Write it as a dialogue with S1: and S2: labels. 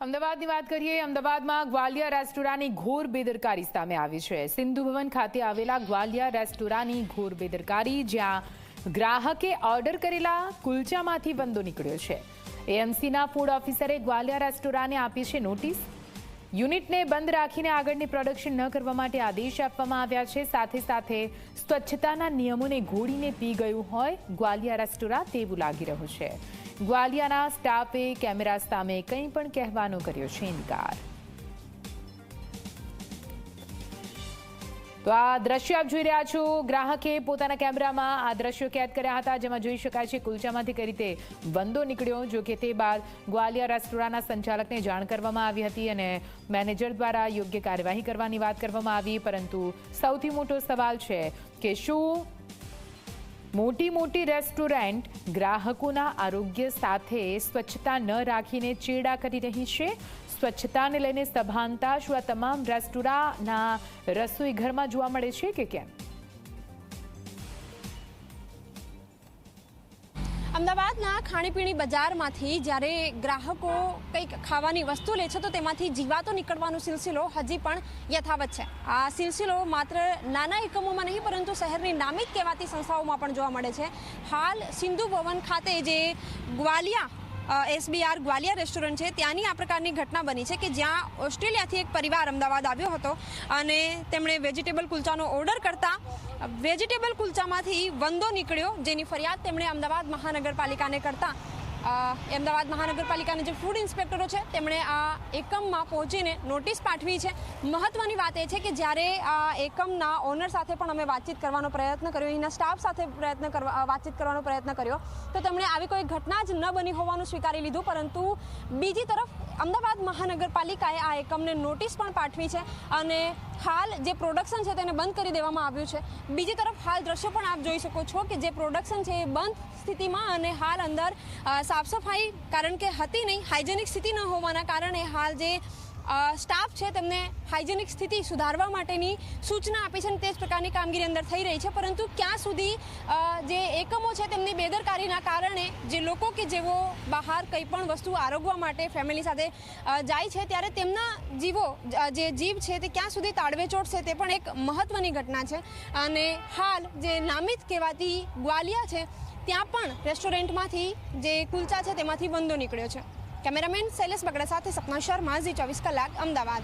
S1: અમદાવાદની વાત કરીએ, અમદાવાદમાં ગ્વાલિયા રેસ્ટોરાંની ઘોર બેદરકારી સામે આવી છે. સિંધુ ભવન ખાતે આવેલા ગ્વાલિયા રેસ્ટોરાંની ઘોર બેદરકારી, જ્યાં ગ્રાહકે ઓર્ડર કરેલા કુલચામાંથી બંદો નીકળ્યો છે. એએમસીના ફૂડ ઓફિસરે ગ્વાલિયા રેસ્ટોરાંને આપી છે નોટિસ. યુનિટને બંધ રાખીને આગળની પ્રોડક્શન ન કરવા માટે આદેશ આપવામાં આવ્યા છે. સાથે સાથે સ્વચ્છતાના નિયમોને ઘોડીને પી ગયું હોય ગ્વાલિયા રેસ્ટોરાં તેવું લાગી રહ્યું છે. ગ્વાલિયાના સ્ટાફે કેમેરા સામે કંઈ પણ કહેવાનો કર્યો છે, ઇનકાર તો આ દ્રશ્ય આપ જોઈ રહ્યા છો. ગ્રાહકે પોતાના કેમેરામાં આ દ્રશ્યો કેદ કર્યા હતા, જેમાં જોઈ શકાય છે કુલચામાંથી કઈ રીતે બંદો નીકળ્યો, જો કે તે બાદ ગ્વાલિયા રેસ્ટોરાંના સંચાલકને જાણ કરવામાં આવી હતી અને મેનેજર દ્વારા યોગ્ય કાર્યવાહી કરવાની વાત કરવામાં આવી. પરંતુ સૌથી મોટો સવાલ છે કે શું મોટી મોટી રેસ્ટોરન્ટ ગ્રાહકોના આરોગ્ય સાથે સ્વચ્છતા ન રાખીને ચેડા કરી રહી છે? સ્વચ્છતાને લઈને સભાનતા, શું આ તમામ રેસ્ટોરાંના રસોઈ ઘરમાં જોવા મળે છે કે કેમ?
S2: અમદાવાદના ખાણીપીણી બજારમાંથી જ્યારે ગ્રાહકો કંઈક ખાવાની વસ્તુ લે છે તો તેમાંથી જીવાતો નીકળવાનો સિલસિલો હજી પણ યથાવત છે. આ સિલસિલો માત્ર નાના એકમોમાં નહીં, પરંતુ શહેરની નામિત કહેવાતી સંસ્થાઓમાં પણ જોવા મળે છે. હાલ સિંધુ ભવન ખાતે જે ગ્વાલિયા એસબીઆર ગ્વાલિયા રેસ્ટોરન્ટ છે. ત્યાંની આ પ્રકારની ઘટના બની છે કે જ્યાં ઓસ્ટ્રેલિયાથી એક પરિવાર અમદાવાદ આવ્યો હતો અને તેમણે વેજીટેબલ કુલચાનો ઓર્ડર કરતા વેજીટેબલ કુલચામાંથી વંદો નીકળ્યો, જેની ફરિયાદ તેમણે અમદાવાદ મહાનગરપાલિકાને કરતા અમદાવાદ મહાનગરપાલિકાના જે ફૂડ ઇન્સ્પેક્ટરો છે, તેમણે આ એકમમાં પહોંચીને નોટિસ પાઠવી છે. મહત્વની વાત એ છે કે જ્યારે આ એકમના ઓનર સાથે પણ અમે વાતચીત કરવાનો પ્રયત્ન કર્યો અહીંના સ્ટાફ સાથે પ્રયત્ન કરવા વાતચીત કરવાનો પ્રયત્ન કર્યો, તો તેમણે આવી કોઈ ઘટના જ ન બની હોવાનું સ્વીકારી લીધું, પરંતુ બીજી તરફ અમદાવાદ મહાનગરપાલિકાએ આ એકમને નોટિસ પણ પાઠવી છે અને હાલ જે પ્રોડક્શન છે તેને બંધ કરી દેવામાં આવ્યું છે. બીજી તરફ હાલ દ્રશ્ય પણ આપ જોઈ શકો છો કે જે પ્રોડક્શન છે એ બંધ સ્થિતિમાં અને હાલ અંદર સાફસફાઈ સાફ સફાઈ કારણ કે હતી નહીં હાઇજેનિક સ્થિતિ ન હોવાના કારણે હાલ જે સ્ટાફ છે, તેમને હાઇજેનિક સ્થિતિ સુધારવા માટેની સૂચના આપી છે અને તે જ પ્રકારની કામગીરી અંદર થઈ રહી છે. પરંતુ ક્યાં સુધી જે એકમો છે, તેમની બેદરકારીના કારણે જે લોકો કે જેઓ બહાર કંઈ પણ વસ્તુ આરોગવા માટે ફેમિલી સાથે જાય છે, ત્યારે તેમના જીવો જે જીવ છે, તે ક્યાં સુધી તાળવે ચોટશે તે પણ એક મહત્વની ઘટના છે. અને હાલ જે નામિત કહેવાતી ગ્વાલિયા છે, ત્યાં પણ રેસ્ટોરન્ટમાંથી જે કુલચા છે, તેમાંથી બંધો નીકળ્યો છે. કેમેરામેન શૈલેષ બગડા સાથે સપના શર્મા ઝી ચોવીસ કલાક અમદાવાદ.